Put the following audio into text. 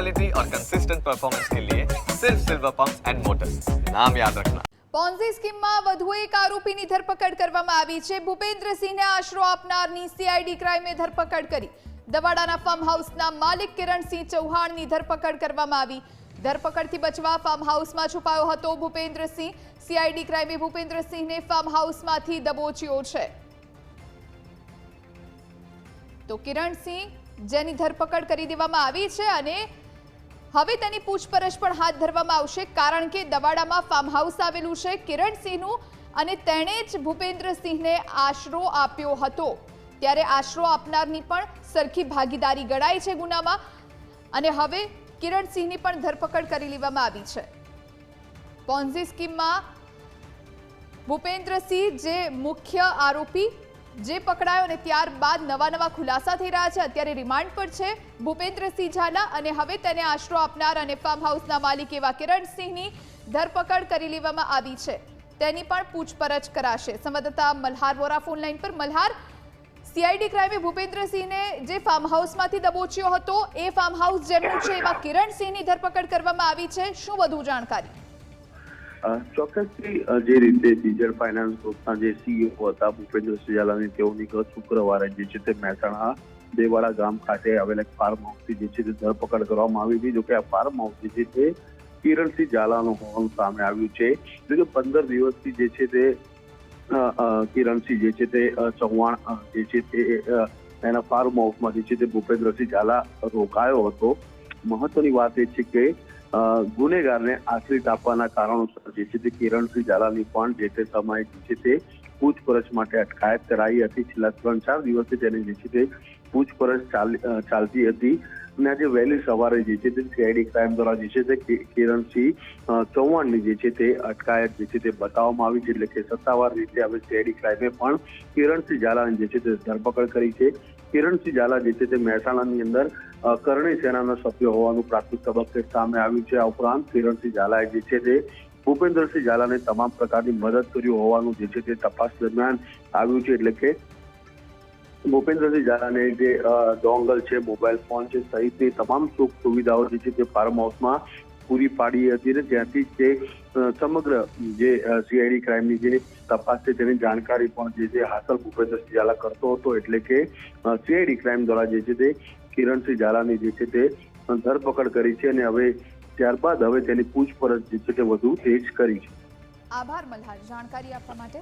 Quality और consistent performance के लिए सिर्फ सिल्वर पंप एंड मोटर्स नाम याद रखना પોન્ઝી સ્કીમમાં વધુ એક આરોપીની ધરપકડ કરવામાં આવી છે ભૂપેન્દ્રસિંહને આશરો આપનારની સીઆઈડી ક્રાઇમે ધરપકડ કરી દવાડાના ફાર્મ હાઉસના માલિક કિરણસિંહ ચૌહાણની ધરપકડ કરવામાં આવી ધરપકડથી બચવા ફાર્મ હાઉસમાં છુપાયો હતો ભૂપેન્દ્રસિંહ સીઆઈડી ક્રાઇમે ભૂપેન્દ્રસિંહને ફાર્મ હાઉસમાંથી દબોચ્યો છે તો કિરણસિંહ જેની ધરપકડ કરી દેવામાં આવી છે અને હવે તેની પૂછપરછ પણ હાથ ધરવામાં આવશે, કારણ કે દવાડામાં ફાર્મ હાઉસ આવેલું છે કિરણસિંહનું અને તેણે જ ભૂપેન્દ્રસિંહને આશરો આપ્યો હતો. ત્યારે આશરો આપનારની પણ સરખી ભાગીદારી ગણાય છે ગુનામાં, અને હવે કિરણસિંહની પણ ધરપકડ કરી લેવામાં આવી છે. પોન્ઝી સ્કીમમાં ભૂપેન્દ્રસિંહ જે મુખ્ય આરોપી જે પકડાયો અને ત્યારબાદ નવા નવા ખુલાસા થઈ રહ્યા છે. અત્યારે રિમાન્ડ પર છે ભૂપેન્દ્રસિંહ ઝાલા અને હવે તેને આશરો આપનાર અને ફાર્મ હાઉસના માલિક એવા કિરણસિંહની ધરપકડ કરી લેવામાં આવી છે. તેની પણ પૂછપરછ કરાશે. સંવાદદાતા મલ્હાર વોરા ફોન પર. મલ્હાર સીઆઈડી ક્રાઇમે ભૂપેન્દ્રસિંહને જે ફાર્મ હાઉસમાંથી દબોચ્યો હતો, એ ફાર્મ હાઉસ જેમનું છે એવા કિરણસિંહની ધરપકડ કરવામાં આવી છે. શું વધુ જાણકારી? ચોક્કસથી જે રીતે ડીઝલ ફાઇનાન્સ ગ્રુપના જે સીઈઓ હતા, ભૂપેન્દ્ર સિજાલાની તેઓની ગત શુક્રવારે જે છે તે મહેસાણા દેવાડા ગામ ખાતે આવેલા ફાર્મ હાઉસથી જે છે તે ધરપકડ કરવામાં આવી હતી. જોકે આ ફાર્મ હાઉસ જે છે તે કિરણસિંહ ઝાલાનું હોવાનું સામે આવ્યું છે. જોકે પંદર દિવસથી જે છે તે કિરણસિંહ જે છે તે ચૌહાણ જે છે તે એના ફાર્મ હાઉસમાં જે છે તે ભૂપેન્દ્રસિંહ ઝાલા રોકાયો હતો. મહત્વની વાત એ છે કે ગુનેગારને આશ્રિત આપવાના કારણોસર જે છે તે કિરણસિંહ ઝાલાની પણ જે તે સમયે જે છે તે પૂછપરછ માટે અટકાયત કરાઈ હતી. છેલ્લા ત્રણ ચાર દિવસથી તેની જે છે તે પૂછપરછ ચાલી- ચાલતી હતી. અને આજે વહેલી સવારે જે છે તે સીઆઈડી ક્રાઇમ દ્વારા જે છે તે કિરણસિંહ ચૌહાણની જે છે તે અટકાયત જે છે તે બતાવવામાં આવી છે. એટલે કે સત્તાવાર રીતે હવે સીઆઈડી ક્રાઇમે પણ કિરણસિંહ ઝાલાની જે છે તે ધરપકડ કરી છે. કિરણસિંહ ઝાલા જે છે તે મહેસાણાની અંદર કરણી સેનાના સભ્ય હોવાનું પ્રાથમિક તબક્કે સામે આવ્યું છે. આ ઉપરાંત કિરણસિંહ ઝાલાએ જે છે તે ભૂપેન્દ્રસિંહ ઝાલાને તમામ પ્રકારની મદદ કરી હોવાનું જે છે તે તપાસ દરમિયાન આવ્યું છે. એટલે કે ભૂપેન્દ્રસિંહ ઝાલાને જે ડોંગલ છે, મોબાઈલ ફોન છે સહિતની તમામ સુખ સુવિધાઓ જે છે તે ફાર્મ હાઉસમાં પૂરી પાડી હતી અને ત્યાંથી તે સમગ્ર જે સીઆઈડી ક્રાઇમની જે તપાસ છે તેની જાણકારી પણ જે છે હાંસલ ભૂપેન્દ્રસિંહ ઝાલા કરતો હતો. એટલે કે સીઆઈડી ક્રાઇમ દ્વારા જે છે તે કિરણસિંહ ઝાલાની જે છે તે ધરપકડ કરી છે અને હવે ત્યારબાદ હવે તેની પૂછપરછ જે છે તે વધુ તેજ કરી છે. આભાર મલ્હાર. જાણકારી આપવા માટે.